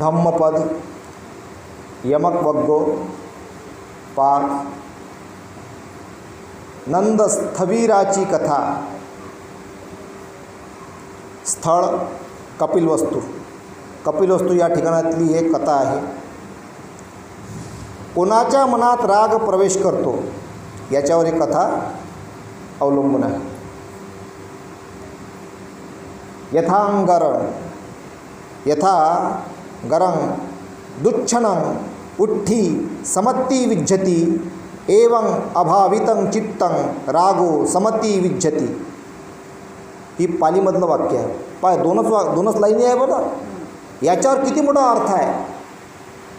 धम्मपद यमक वग्गो पाच नंद स्थवीराची कथा स्थळ कपिलवस्तू। कपिलवस्तू या ठिकाणातली एक कथा आहे. कोणाच्या मनात राग प्रवेश करतो याच्यावर एक कथा अवलंबून आहे. यथांगरण यथा गरं दुच्छनं उठ्ठी समत्ती विज्जती एवं अभावितं चित्तं रागो समती विज्जती ही पालीमधलं वाक्य आहे. पाय दोनच वा दोनच लाईनी आहे बरं. याच्यावर किती मोठा अर्थ आहे?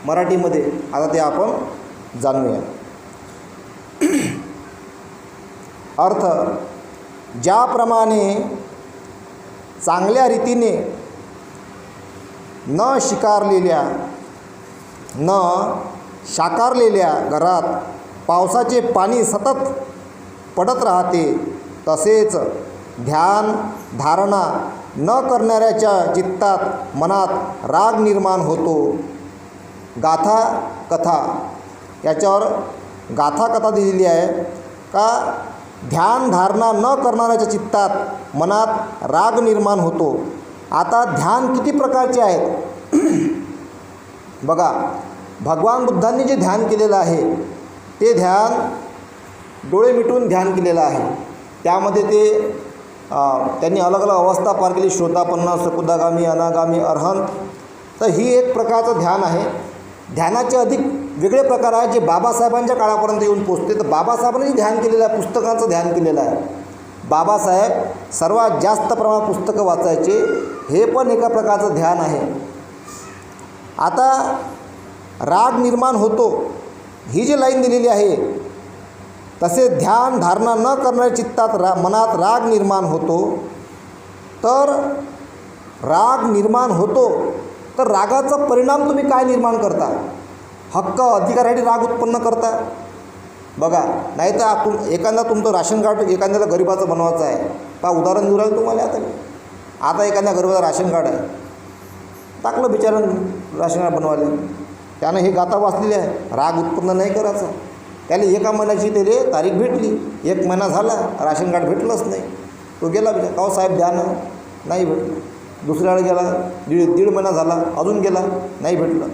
मराठीमध्ये. आता ते आपण जाणूया. अर्थ ज्याप्रमाणे चांगल्या रीतीने न शिकारलेल्या न शाकारलेल्या घरात पावसाचे पाणी सतत पडत राहते तसेच ध्यान धारणा न करणाऱ्याच्या चित्तात मनात राग निर्माण होतो. गाथा कथा. याच्यावर गाथा कथा दिलेली आहे. का? ध्यान धारणा न करणाऱ्याच्या चित्तात मनात राग निर्माण होतो. आता ध्यान किती प्रकारचे आहेत? बघा भगवान बुद्धांनी जे ध्यान केलेलं आहे ते ध्यान डोळे मिटून ध्यान केलेलं आहे. त्यामध्ये ते त्यांनी अलग अलग अवस्था पार केली श्रोतापन्न सकुदागामी अनागामी अर्हंत. तर ही एक प्रकारचं ध्यान आहे. ध्यानाचे अधिक वेगळे प्रकार आहेत जे बाबासाहेबांच्या काळापर्यंत येऊन पोचते तर बाबासाहेबांनी ध्यान केलेलं आहे पुस्तकांचं ध्यान केलेलं आहे. बाबासाहेब सर्वात जास्त प्रमाणात पुस्तकं वाचायचे हे पण एका प्रकारचं ध्यान आहे. आता राग निर्माण होतो ही जी लाईन दिलेली आहे तसे ध्यान धारणा न करणाऱ्या चित्तात रा मनात राग निर्माण होतो. तर राग निर्माण होतो तर रागाचा परिणाम तुम्ही काय निर्माण करता? हक्क अधिकारासाठी राग उत्पन्न करता. बघा नाही तर तुम एखादा तुमचं राशन कार्ड एखाद्याला गरिबाचं बनवायचं आहे. पा उदाहरण देऊ राहिलं तुम्हाला आता मी. आता एखाद्या गरिबाचं राशन कार्ड आहे. टाकलं बिचारं राशन कार्ड बनवायला. त्यानं हे गाथा वाचलेली आहे. राग उत्पन्न नाही करायचं. त्याला एका महिन्याची त्याला तारीख भेटली. एक महिना झाला राशन कार्ड भेटलंच नाही. तो गेला बिचार. काहो साहेब द्या ना. नाही भेटलं. दुसऱ्या गेला. दीड दीड महिना झाला. अजून गेला. नाही भेटलं.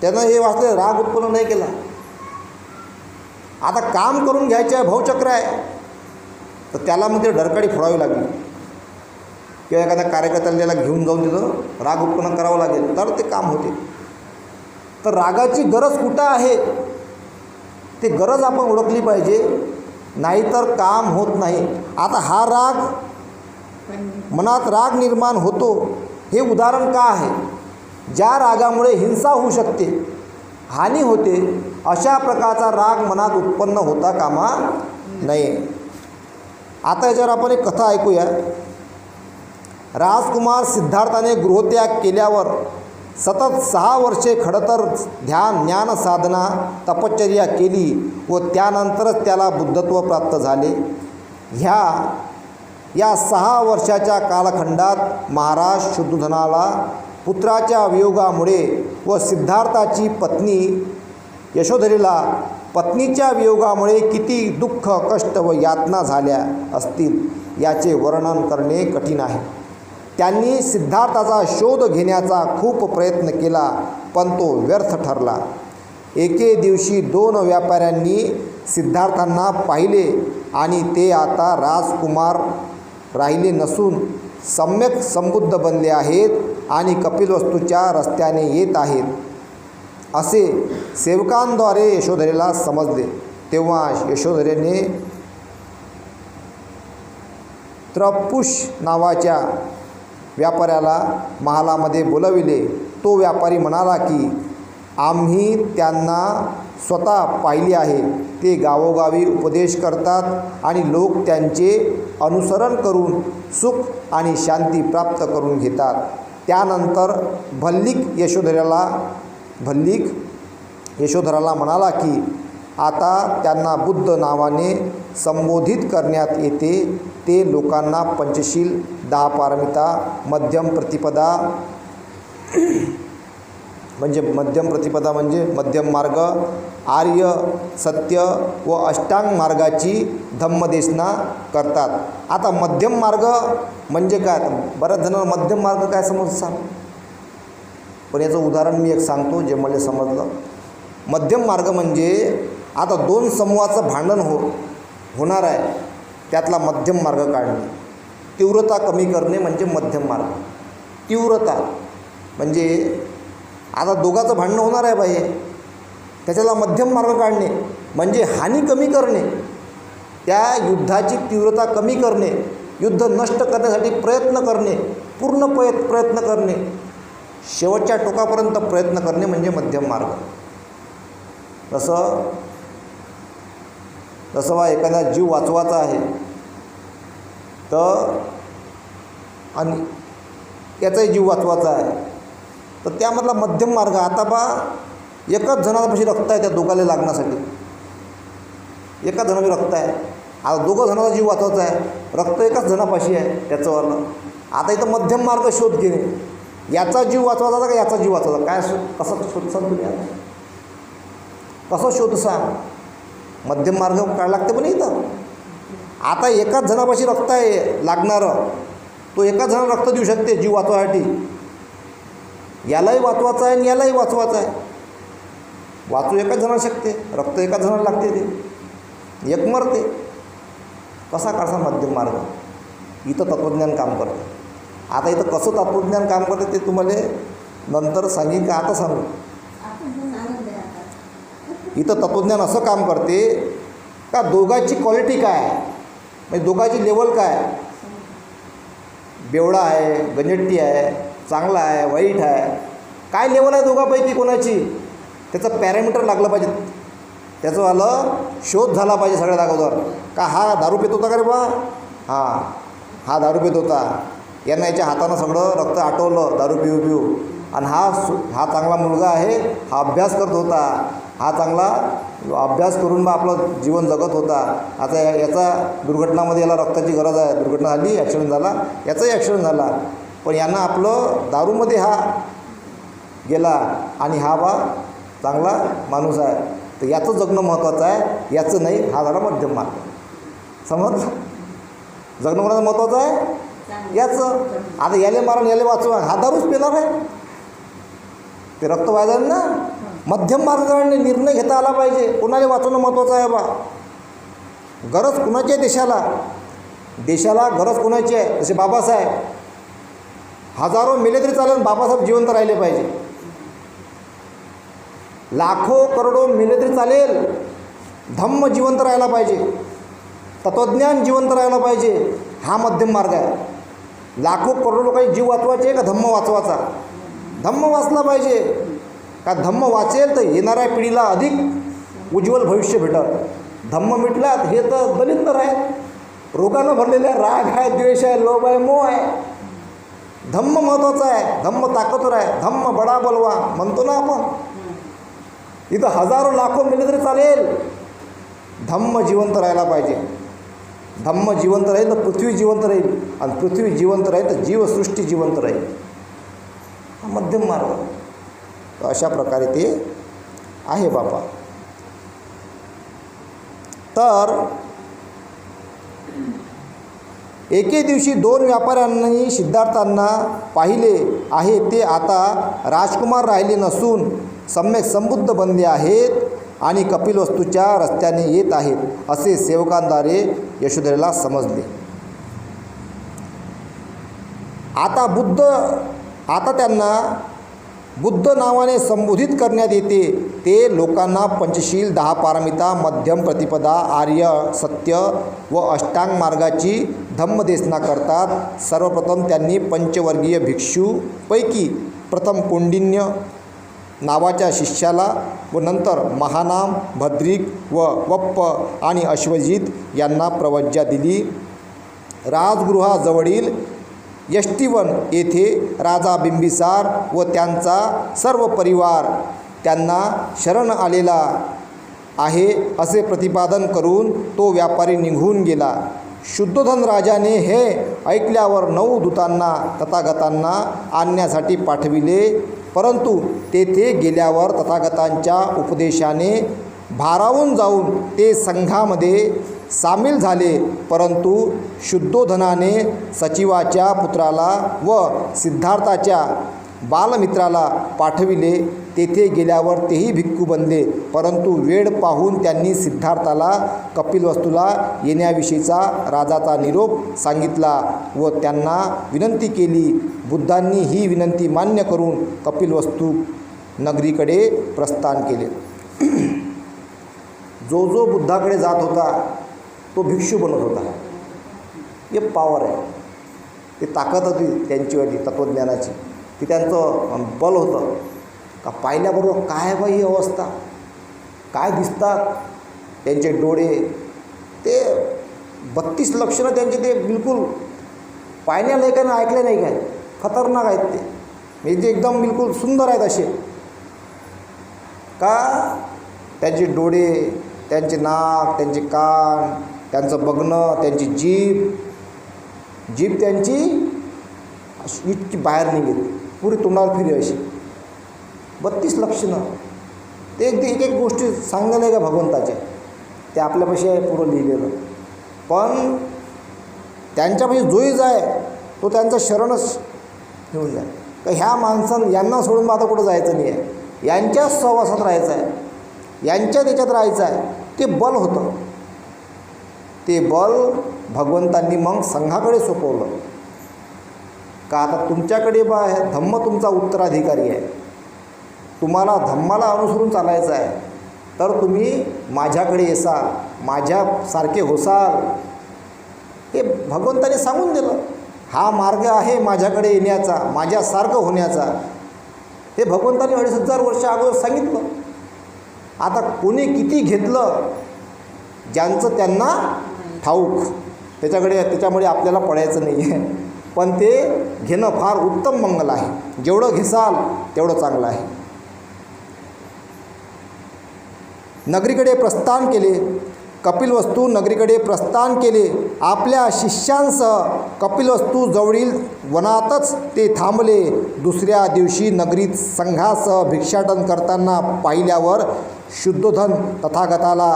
त्यानं हे वाचलं. राग उत्पन्न नाही केला. आता काम करून घ्यायचं आहे भाऊचक्र आहे. तर त्याला मग ते डरकाडी फोडावी लागली. किंवा एखाद्या कार्यकर्त्याला त्याला घेऊन जाऊन तिथं राग उत्पन्न करावं लागेल तर ते काम होते. तर रागाची गरज कुठं आहे? ते गरज आपण ओळखली पाहिजे. नाहीतर काम होत नाही. आता हा राग मनात राग निर्माण होतो. हे उदाहरण का आहे? ज्या रागामुळे हिंसा होऊ शकते हानी होते अशा प्रकारचा राग मनात उत्पन्न होता कामा नये. आता याच्यावर आपण एक कथा ऐकूया. राजकुमार सिद्धार्थाने गृहत्याग केल्यावर सतत सहा वर्षे खडतर ध्यान ज्ञान साधना तपश्चर्या केली व त्यानंतरच त्याला बुद्धत्व प्राप्त झाले. ह्या या सहा वर्षाच्या कालखंडात महाराज शुद्धधनाला पुत्राच्या वियोगामुळे व सिद्धार्थाची पत्नी यशोधरीला पत्नीच्या वियोगामुळे किती दुःख कष्ट व यातना झाल्या असतील याचे वर्णन करणे कठीण आहे. त्यांनी सिद्धार्थाचा शोध घेण्याचा खूप प्रयत्न केला पण तो व्यर्थ ठरला. एके दिवशी दोन व्यापाऱ्यांनी सिद्धार्थांना पाहिले आणि ते आता राजकुमार राहिले नसून सम्यक समृद्ध बनले आहेत आणि कपिलवस्तूच्या रस्त्याने येत आहेत. असे सेवकांद्वारे यशोधरेला समजले. तेव्हा यशोधरेने त्रपुष नावाच्या व्यापाऱ्याला महालामध्ये बोलविले. तो व्यापारी म्हणाला की आम्ही त्यांना स्वतः पाहिले आहे. ते गावोगावी उपदेश करतात आणि लोक त्यांचे अनुसरण करून सुख आणि शांती प्राप्त करून घेतात. त्यानंतर भल्लिक यशोधराला भल्लिक यशोधराला म्हणाला की आता त्यांना बुद्ध नावाने संबोधित करण्यात येते. ते लोकांना पंचशील दहा पारमिता मध्यम प्रतिपदा म्हणजे मध्यम प्रतिपदा म्हणजे मध्यम मार्ग आर्य सत्य व अष्टांग मार्गाची धम्मदेशना करतात. आता मध्यम मार्ग म्हणजे काय? बऱ्याच जणांना मध्यम मार्ग काय समजसा पण याचं उदाहरण मी एक सांगतो जे मला समजलं. मध्यम मार्ग म्हणजे आता दोन समूहाचं भांडण हो होणार आहे. त्यातला मध्यम मार्ग काढणे. तीव्रता कमी करणे म्हणजे मध्यम मार्ग. तीव्रता म्हणजे आता दोघाचं भांडणं होणार आहे बाई. त्याच्याला मध्यम मार्ग काढणे म्हणजे हानी कमी करणे त्या युद्धाची तीव्रता कमी करणे युद्ध नष्ट करण्यासाठी प्रयत्न करणे पूर्ण प्रयत् प्रयत्न करणे शेवटच्या टोकापर्यंत प्रयत्न करणे म्हणजे मध्यम मार्ग. जसं जसं बा एखादा जीव वाचवायचा आहे तर आणि याचाही जीव वाचवायचा आहे. तर त्यामधला मध्यम मार्ग आता बा एकाच जणापाशी रक्त आहे त्या दोघाला लागण्यासाठी. एकाच जणापाशी रक्त आहे आता दोघं जणाचा जीव वाचवायचा आहे रक्त एकाच जणापाशी आहे त्याचंवालं आता इथं मध्यम मार्ग शोध घेणे. याचा जीव वाचवायचा का याचा जीव वाचवायचा? काय शो कसं शोधसाल तुम्ही आता? कसं शोधसा मध्यम मार्ग काढा लागते पण इथं. आता एकाच जणापाशी रक्त आहे लागणारं. तो एकाच जणाला रक्त देऊ शकते जीव वाचवायसाठी यालाही वाचवायचं आहे आणि यालाही वाचवायचं आहे. वाचू एकाच जणाला शकते रक्त एकाच जणाला लागते ते. एक मरते. कसा काढसा मध्यम मार्ग? इथं तत्त्वज्ञान काम करते. आता इथं कसं तत्त्वज्ञान काम करते ते तुम्हाला नंतर सांगेन का आता सांगू? इथं तत्त्वज्ञान असं काम करते का दोघांची क्वालिटी काय आहे? म्हणजे दोघांची लेवल काय बेवडा आहे गंजट्टी आहे चांगला आहे वाईट आहे. काय लेवल आहे दोघांपैकी कोणाची? त्याचं पॅरामीटर लागलं पाहिजे. त्याचं आलं शोध झाला पाहिजे सगळ्यात अगोदर. का हा दारू पित होता का रे बा? हां. हा दारू पित होता. यांना याच्या हातानं सगळं रक्त आटवलं दारू पिऊ पिऊ. आणि हा सु हा चांगला मुलगा आहे हा अभ्यास करत होता. हा चांगला अभ्यास करून मग आपलं जीवन जगत होता. आता या- याचा दुर्घटनामध्ये याला रक्ताची गरज आहे. दुर्घटना झाली ॲक्सिडेंट झाला याचाही ॲक्सिडेंट झाला. पण यांना आपलं दारूमध्ये हा गेला आणि हा बा चांगला माणूस आहे. तर याचं जगणं महत्त्वाचं आहे. याचं नाही हा झाला मध्यम मार्ग. समजलं? जगणं कोणाचं महत्त्वाचं आहे? याचं. आता याले मारून याले वाचवा. हा दारूच पिणार आहे. ते रक्त वाया ना? मध्यम मार्गाने निर्णय घेता आला पाहिजे. कोणाला वाचवणं महत्त्वाचं आहे बा? गरज कुणाची आहे देशाला? देशाला गरज कोणाची आहे? जसे बाबासाहेब हजारो मेले तरी चालेल बाबासाहेब जिवंत राहिले पाहिजे. लाखो करोडो मेले तरी चालेल धम्म जिवंत राहायला पाहिजे तत्त्वज्ञान जिवंत राहायला पाहिजे हा मध्यम मार्ग आहे. लाखो करोडो लोकांनी जीव वाचवायचे का धम्म वाचवायचा? धम्म वाचला पाहिजे. का धम्म वाचेल तर येणाऱ्या पिढीला अधिक उज्ज्वल भविष्य भेटत धम्म मिटलात हे तर दलिंदर आहे. रोगानं भरलेले आहे राग आहे द्वेष आहे लोभ आहे मोह आहे. धम्म महत्त्वाचा आहे धम्म ताकदवर आहे धम्म बडा बलवा म्हणतो ना आपण. इथं हजारो लाखो मिले तरी चालेल. धम्म जिवंत राहायला पाहिजे. धम्म जिवंत राहील तर पृथ्वी जिवंत राहील आणि पृथ्वी जिवंत राहील तर जीवसृष्टी जिवंत राहील. हा मध्यम मार्ग. तर अशा प्रकारे ते आहे बापा. तर एके दिवशी दोन व्यापाऱ्यांनी सिद्धार्थांना पाहिले आहे ते आता राजकुमार राहिले नसून सम्यक समृद्ध बनले आहेत आणि कपिलवस्तूच्या रस्त्याने येत आहेत असे सेवकांद्वारे यशोधरेला समजले. आता बुद्ध आता त्यांना बुद्ध नावाने संबोधित करण्यात येते. ते लोकांना पंचशील दहा पारमिता मध्यम प्रतिपदा आर्य सत्य व अष्टांग मार्गाची धम्मदेसना करतात. सर्वप्रथम त्यांनी पंचवर्गीय भिक्षूपैकी प्रथम कोंडिन्य नावाच्या शिष्याला व नंतर महानाम भद्रिक व वप्प आणि अश्वजित यांना प्रवज्जा दिली. राजगृहाजवळील यष्टीवन येथे राजा बिंबिसार व त्यांचा सर्व परिवार त्यांना शरण आलेला आहे असे प्रतिपादन करून तो व्यापारी निघून गेला. शुद्धोधन राजाने हे ऐकल्यावर नऊ दूतांना तथागतांना आणण्यासाठी पाठविले परंतु तेथे गेल्यावर तथागतांच्या उपदेशाने भारावून जाऊन ते संघामध्ये सामील झाले परंतु शुद्धोधनाने सचिवाच्या पुत्राला व सिद्धार्थाच्या बालमित्राला पाठविले. तेथे गेल्यावर तेही भिक्खू बनले परंतु वेळ पाहून त्यांनी सिद्धार्थाला कपिलवस्तूला येण्याविषयीचा राजाचा निरोप सांगितला व त्यांना विनंती केली. बुद्धांनी ही विनंती मान्य करून कपिलवस्तू नगरीकडे प्रस्थान केले. जो जो बुद्धाकडे जात होता तो भिक्षू बनत होता. हे पॉवर आहे. ती ताकद होती त्यांचीवाली तत्त्वज्ञानाची ती त्यांचं बल होतं. का पाहिल्याबरोबर काय बा ही अवस्था? काय दिसतात त्यांचे डोळे? ते बत्तीस लक्षणं त्यांचे ते बिलकुल पाहिल्या नाही काय ना ऐकले नाही काय. खतरनाक आहेत ते. म्हणजे ते एकदम बिलकुल सुंदर आहेत असे. का? त्यांचे डोळे त्यांचे नाक त्यांचे कान त्यांचं बघणं त्यांची जीभ जीभ त्यांची इतकी बाहेर निघेल. पुरी तोंडावर फिरे अशी. बत्तीस लक्षणं. ते एक एक एक गोष्टी सांगलेलं आहे का भगवंताच्या ते आपल्यापाशी आहे पुरं लिहिलेलं. पण त्यांच्यापाशी जोही जाय तो त्यांचा शरणच घेऊन जाय. तर ह्या माणसां यांना सोडून मग आता कुठं जायचं नाही आहे यांच्याच सहवासात राहायचं आहे. यांच्या त्याच्यात राहायचं आहे. ते बल होतं. ते बल भगवंतांनी मग संघाकडे सोपवलं. का आता तुमच्याकडे बा धम्म तुमचा उत्तराधिकारी आहे. तुम्हाला धम्माला अनुसरून चालायचं आहे. तर तुम्ही माझ्याकडे येसाल माझ्यासारखे होसाल. हे भगवंताने सांगून दिलं. हा मार्ग आहे माझ्याकडे येण्याचा माझ्यासारखं होण्याचा. हे भगवंताने अडीच हजार वर्ष अगोदर सांगितलं. आता कोणी किती घेतलं ज्यांचं त्यांना ठाऊक. त्याच्याकडे त्याच्यामुळे आपल्याला पडायचं नाही आहे पण ते घेणं फार उत्तम मंगल आहे. जेवढं घेसाल तेवढं चांगलं आहे. नगरीकडे प्रस्थान केले. कपिलवस्तू नगरीकडे प्रस्थान केले. आपल्या शिष्यांसह कपिलवस्तू जवळील वनातच ते थांबले. दुसऱ्या दिवशी नगरीत संघासह भिक्षाटन करताना पाहिल्यावर शुद्धोधन तथागताला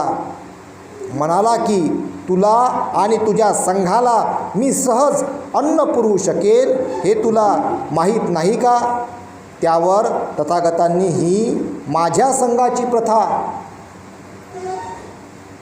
म्हणाला की तुला आणि तुझ्या संघाला मी सहज अन्न पुरवू शकेल हे तुला माहीत नाही का? त्यावर तथागतांनी ही माझ्या संघाची प्रथा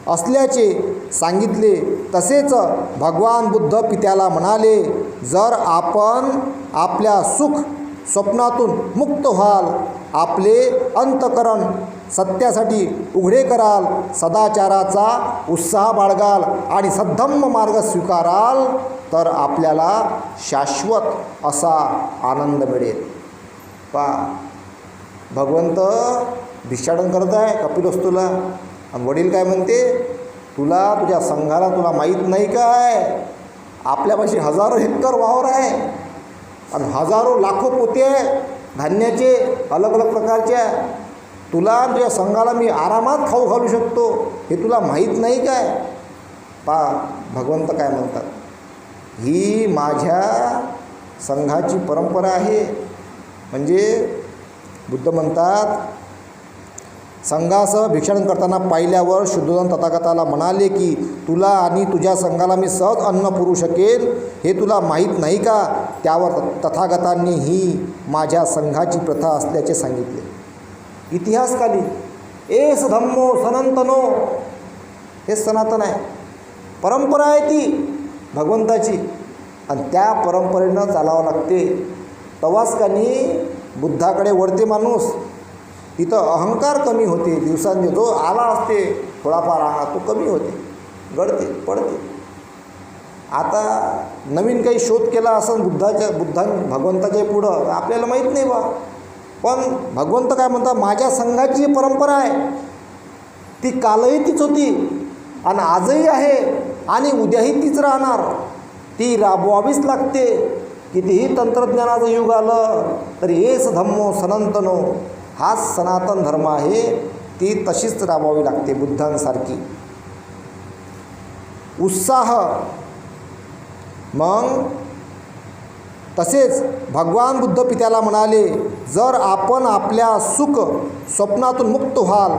असल्याचे सांगितले. तसेच भगवान बुद्ध पित्याला म्हणाले जर आपण आपल्या सुख स्वप्नातून मुक्त व्हाल. आपले अंतकरण सत्यासाठी उघडे कराल. सदाचाराचा उत्साह बाळगाल आणि सद्धम्म मार्ग स्वीकाराल तर आपल्याला शाश्वत असा आनंद मिळेल. पा भगवंत भिक्षाटन करत आहे कपिलवस्तूला. आणि वडील काय म्हणते? तुला तुझ्या संघाला तुला माहीत नाही काय? आपल्यापाशी हजारो हेक्टर वावर आहे. आणि हजारो लाखो पोते धान्याचे अलग अलग प्रकारच्या तुला तुझ्या संघाला मी आरामात खाऊ घालू शकतो हे तुला माहीत नाही काय? पा भगवंत काय म्हणतात? ही माझ्या संघाची परंपरा आहे. म्हणजे बुद्ध म्हणतात संघासह भिक्षण करताना पाहिल्यावर शुद्धोधन तथागताला म्हणाले की तुला आणि तुझ्या संघाला मी सहज अन्न पुरू शकेल हे तुला माहीत नाही का? त्यावर तथागतांनी ही माझ्या संघाची प्रथा असल्याचे सांगितले. इतिहासकाली एस धम्मो सनातनो. हे सनातन आहे. परंपरा आहे ती भगवंताची. आणि त्या परंपरेनं चालावं लागते. तवासकानी बुद्धाकडे वळते माणूस. तिथं अहंकार कमी होते दिवसांनी जो आला असते थोडाफार हा तो कमी होते गळते पडते. आता नवीन काही शोध केला असं बुद्धाच्या बुद्धां भगवंताच्या पुढं आपल्याला माहीत नाही बा. पण भगवंत काय म्हणतात माझ्या संघाची जी परंपरा आहे ती कालही तीच होती आणि आजही आहे आणि उद्याही तीच राहणार. ती राबवावीच लागते. कितीही तंत्रज्ञानाचं युग आलं तरी हेच धम्मो सनंतनो हाच सनातन धर्म आहे ती तशीच राबवावी लागते बुद्धांसारखी. उत्साह. मग तसेच भगवान बुद्ध पित्याला म्हणाले जर आपण आपल्या सुख स्वप्नातून मुक्त व्हाल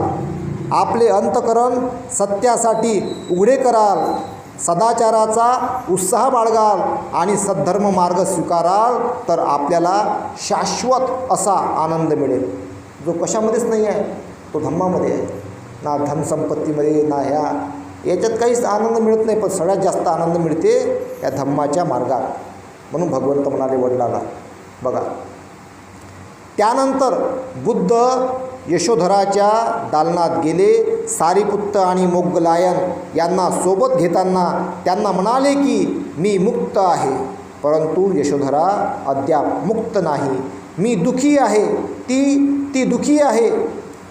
आपले अंतकरण सत्यासाठी उघडे कराल सदाचाराचा उत्साह बाळगाल आणि सद्धर्म मार्ग स्वीकाराल तर आपल्याला शाश्वत असा आनंद मिळेल. जो कशामध्येच नाही आहे तो धम्मामध्ये आहे. ना धनसंपत्तीमध्ये ना ह्या. याच्यात काहीच आनंद मिळत नाही पण सगळ्यात जास्त आनंद मिळते या धम्माच्या मार्गात. म्हणून भगवंत म्हणाले वडिलाला बघा त्यानंतर बुद्ध यशोधराच्या दालनात गेले. सारीपुत्त आणि मोगलायन यांना सोबत घेताना त्यांना म्हणाले की मी मुक्त आहे. परंतु यशोधरा अद्याप मुक्त नाही. मी दुखी आहे ती ती दुखी आहे.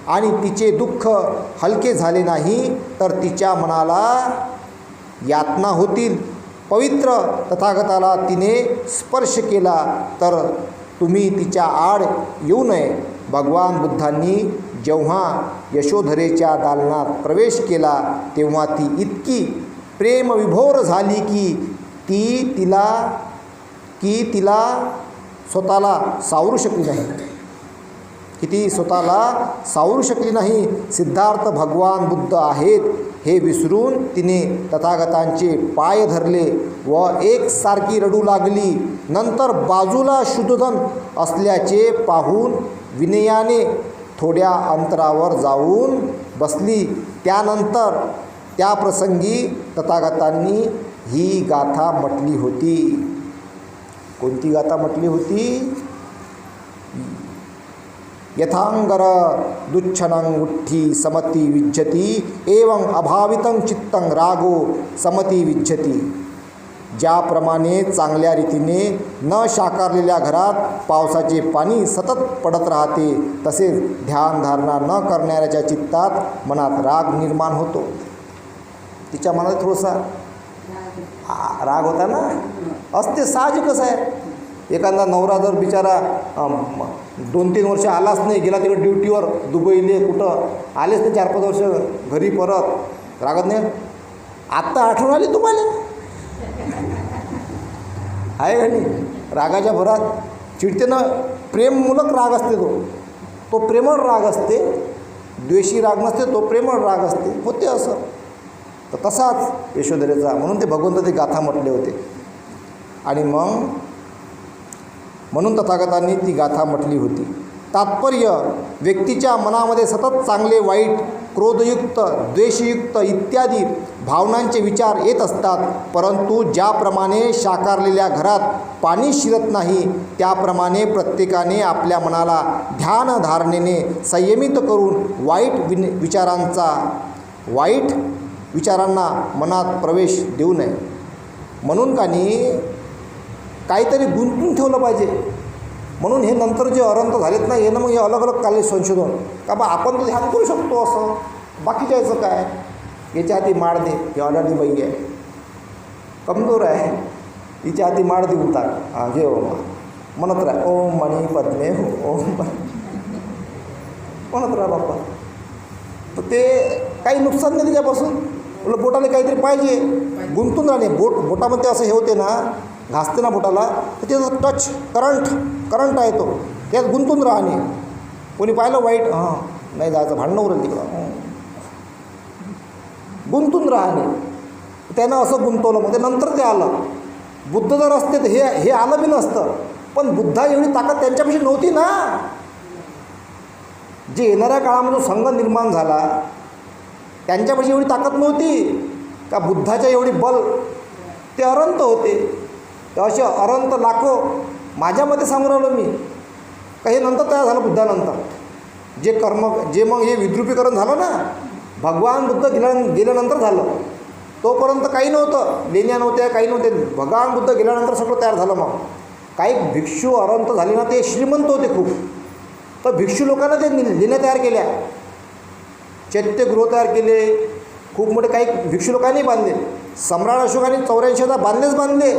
आणि तिचे दुःख हलके झाले नाही तर तिच्या मनाला यातना होतील. पवित्र तथागताला तिने स्पर्श केला तर तुम्ही तिच्या आड येऊ नये. भगवान बुद्धांनी जेव्हा यशोधरेच्या दालनात प्रवेश केला तेव्हा ती इतकी प्रेमविभोर झाली की ती तिला की तिला स्वतःला सावरू शकली नाही. किती स्वतःला सावरू शकली नाही? सिद्धार्थ भगवान बुद्ध आहेत. हे विसरून तिने तथागतांचे पाय धरले व एकसारखी रडू लागली. नंतर बाजूला शुद्धधन असल्याचे पाहून विनयाने थोड्या अंतरावर जाऊन बसली. त्यानंतर त्या प्रसंगी तथागतांनी ही गाथा म्हटली होती. कोणती गाथा म्हटली होती? यथांगर दुच्छनंग उठ्ठी समती विज्जती एवं अभावितं चित्तं रागो समती विज्जती ज्याप्रमाणे चांगल्या रीतीने न शाकारलेल्या घरात पावसाचे पाणी सतत पडत राहते तसेच ध्यानधारणा न करणाऱ्याच्या चित्तात मनात राग निर्माण होतो. तिच्या मनात थोडासा राग होता ना? असते साहजिकच आहे. एखादा नवरा जर बिचारा दोन तीन वर्ष आलाच नाही गेला तिकडे ड्युटीवर दुबईले कुठं आलेच नाही चार पाच वर्ष घरी परत. रागत नाही? आत्ता आठवण आली तुम्हाला? आहे का नाही? रागाच्या भरात चिडते ना प्रेममूलक राग असते तो. तो प्रेमळ राग असते. द्वेषी राग नसते तो प्रेमळ राग असते. होते असं. तर तसाच यशोधरेचा म्हणून ते भगवंत ते गाथा म्हटले होते. आणि मग म्हणून तथागतांनी ती गाथा म्हटली होती. तात्पर्य व्यक्तीच्या मनामध्ये सतत चांगले वाईट क्रोधयुक्त द्वेषयुक्त इत्यादी भावनांचे विचार येत असतात. परंतु ज्याप्रमाणे शाकारलेल्या घरात पाणी शिरत नाही त्याप्रमाणे प्रत्येकाने आपल्या मनाला ध्यानधारणेने संयमित करून वाईट विन विचारांचा वाईट विचारांना मनात प्रवेश देऊ नये. म्हणून का नाही काहीतरी गुंतून ठेवलं पाहिजे. म्हणून हे नंतर जे अरंत झालेत ना हे ना मग हे अलग अलग काले संशोधन. का बा आपण तर ध्यान करू शकतो असं. बाकीच्या याचं काय? याच्या हाती माळ दे हे ऑलरेडी बाई आहे कमजोर आहे. हिच्या हाती माड देऊन टाक. हां घे म्हणत राह ओम मणी पद्मे हो ओम म्हणत राहा बाप्पा. तर ते काही नुकसान नाही त्याच्यापासून. म्हटलं बोटाला काहीतरी पाहिजे. गुंतून राहणे. बोट बोटामध्ये असं हे होते ना घासते ना बोटाला तर त्याचं टच करंट करंट आहे तो. त्यात गुंतून राहणे. कोणी पाहिलं वाईट? हां नाही जायचं भांडणं उरेल तिकडं. गुंतून राहणे. त्यानं असं गुंतवलं. मग ते नंतर ते आलं. बुद्ध जर असते तर हे हे आलं बी नसतं. पण बुद्धा एवढी ताकद त्यांच्यापाशी नव्हती ना. जे येणाऱ्या काळामध्ये संघ निर्माण झाला त्यांच्यापाशी एवढी ताकद नव्हती. का बुद्धाच्या एवढी बल? ते अरंत होते. तर असे अरंत लाखो माझ्यामध्ये सांगून मी. का हे नंतर तयार झालं बुद्धानंतर. जे कर्म जे मग हे विद्रुपीकरण झालं ना भगवान बुद्ध गेल्या गेल्यानंतर झालं. तोपर्यंत काही नव्हतं. लेण्या नव्हत्या काही नव्हते. भगवान बुद्ध गेल्यानंतर सगळं तयार झालं मग. काही भिक्षू अरंत झाले ना ते श्रीमंत होते खूप. तर भिक्षू लोकांना ते नि- लेण्या तयार केल्या. चैत्यगृह तयार केले. खूप मोठे काही भिक्षू लोकांनी बांधले. सम्राट अशोकाने चौऱ्याऐंशी हजार बांधलेच बांधले.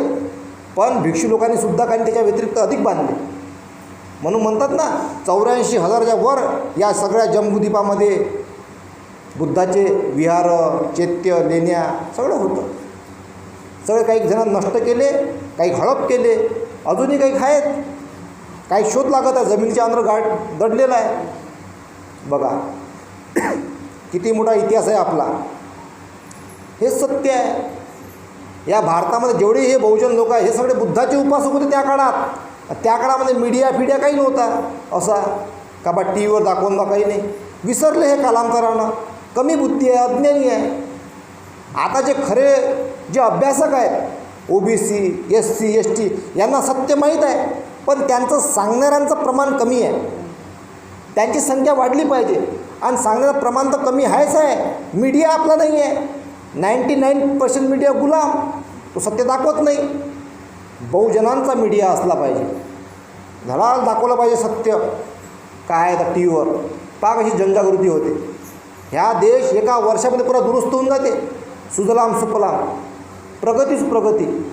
पण भिक्षू लोकांनी सुद्धा काही त्याच्या व्यतिरिक्त अधिक बांधले. म्हणून म्हणतात ना चौऱ्याऐंशी हजारच्या वर या सगळ्या जम्बुद्वीपामध्ये बुद्धाचे विहार चैत्य लेण्या सगळं होतं. सगळे काही जणांना नष्ट केले काही हळप केले. अजूनही काही आहेत. काही शोध लागत आहे. जमिनीच्या अंदर गाठ दडलेला आहे. बघा. किती मोठा इतिहास आहे आपला. हे सत्य आहे. या भारतामध्ये जेवढे हे बहुजन लोक आहे हे सगळे बुद्धाचे उपासक होते त्या काळात. त्या काळामध्ये मीडिया फिडिया काही नव्हता. असा. का बा टी व्हीवर दाखवून बा काही नाही. विसरले हे कालांतरानं. कमी बुद्धी आहे अज्ञानी आहे. आता जे खरे जे अभ्यासक आहेत O B C S C S T यांना सत्य माहीत आहे. पण त्यांचं सांगणाऱ्यांचं प्रमाण कमी आहे. त्यांची संख्या वाढली पाहिजे. आणि सांगण्याचं प्रमाण तर कमी आहेच आहे. मीडिया आपला नाही आहे. नाईंटी नाईन पर्सेंट मीडिया गुलाम. तो सत्य दाखवत नाही. बहुजनांचा मीडिया असला पाहिजे. धडाल दाखवलं पाहिजे सत्य. काय आहे तर टी व्हीवर पा कशी जनजागृती होते. ह्या देश एका वर्षामध्ये पुरा दुरुस्त होऊन जाते. सुजलाम सुफलाम. प्रगतीच प्रगती.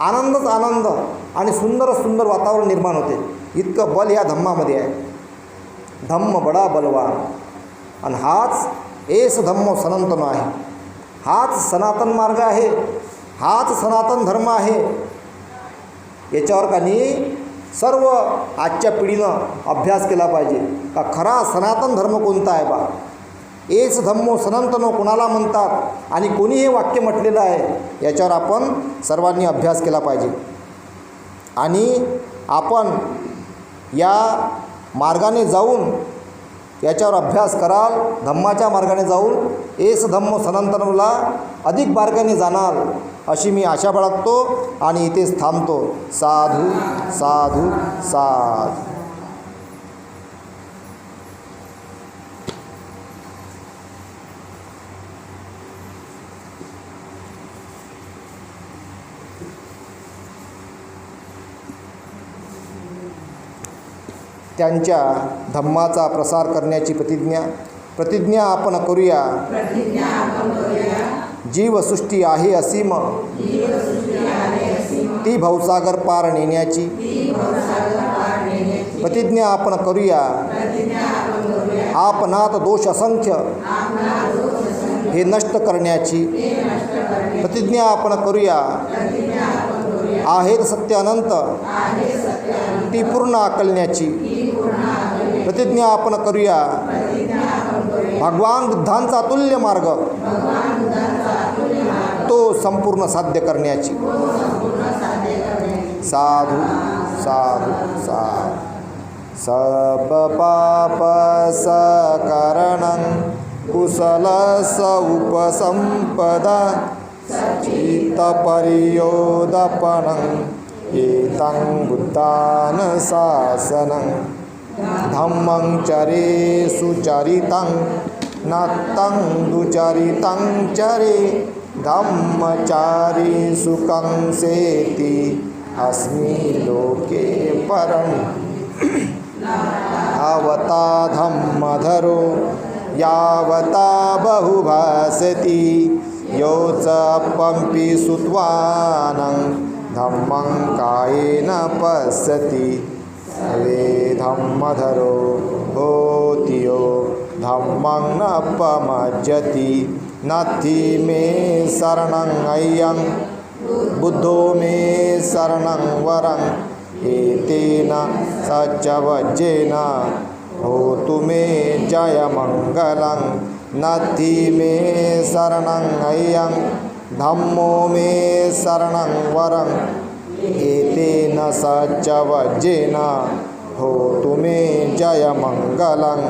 आनंदच आनंद. आणि सुंदर सुंदर वातावरण निर्माण होते. इतकं बल या धम्मामध्ये आहे. धम्म बडा बलवान. आणि हाच एस धम्म सनातन आहे हाच सनातन मार्ग आहे. हाच सनातन धर्म आहे. याच्यावर कानी सर्व आजच्या पिढीनं अभ्यास केला पाहिजे. का खरा सनातन धर्म कोणता आहे बा? एस धम्मो सनातनो कोणाला म्हणतात? आणि कोणी हे वाक्य म्हटलेलं आहे? याच्यावर आपण सर्वांनी अभ्यास केला पाहिजे. आणि आपण या मार्गाने जाऊन याच्यावर अभ्यास कराल धम्माच्या मार्गाने जाऊन एस धम्म सनातनला अधिक मार्गाने जाणार अशी मी आशा बाळगतो आणि इथेच थांबतो. साधू साधू साधू. त्यांच्या धम्माचा प्रसार करण्याची प्रतिज्ञा. प्रतिज्ञा आपण करूया. जीवसृष्टी आहे असीम. ती भवसागर पार नेण्याची. प्रतिज्ञा आपण करूया. आपणात दोष असंख्य. हे नष्ट करण्याची. प्रतिज्ञा आपण करूया. आहेत सत्य अनंत ती पूर्ण आकलण्याची. प्रतिज्ञा आपण करूया. भगवान बुद्धांचा तुल्य मार्ग. तो संपूर्ण साध्य करण्याची. साधू साधू साधू. सब पाप सकरणं कुशल स उपसंपदा चित्तपर्योदपनं एतं बुद्धान शासनं. धम्मं चरे सुचरितं नत्तं दुचरितं चरे। धम्मचारी सुखं सेति अस्मि लोके परम्। यावता धम्मधरो यावता बहुभासति। यो च पम्पि सुत्वानं धम्मं कायेन पश्यति। वे धम्मधरो होति यो धम्मं न पमज्जति नथि मे शरणं अय्यं बुद्धो मे शरणं वरम् एतेन सच्चवज्जेन होतु मे जयमङ्गलं। नथि मे शरणं अय्यं धम्मो मे शरणं वरम् एतेन हो होतु जय जयमङ्गलं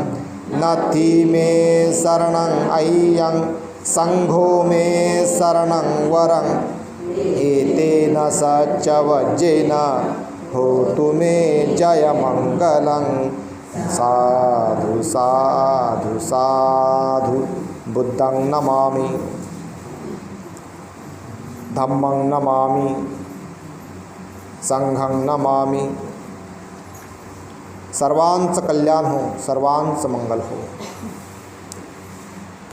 नथि मे शरणं अय्यं सङ्घो मे शरणं वरं. एतेन हो होतु जय जयमङ्गलं साधु साधु साधु. बुद्धं नमामि. धम्मं नमामि. संघं नमामि। सर्वांचं कल्याण हो सर्वांचं मंगल हो।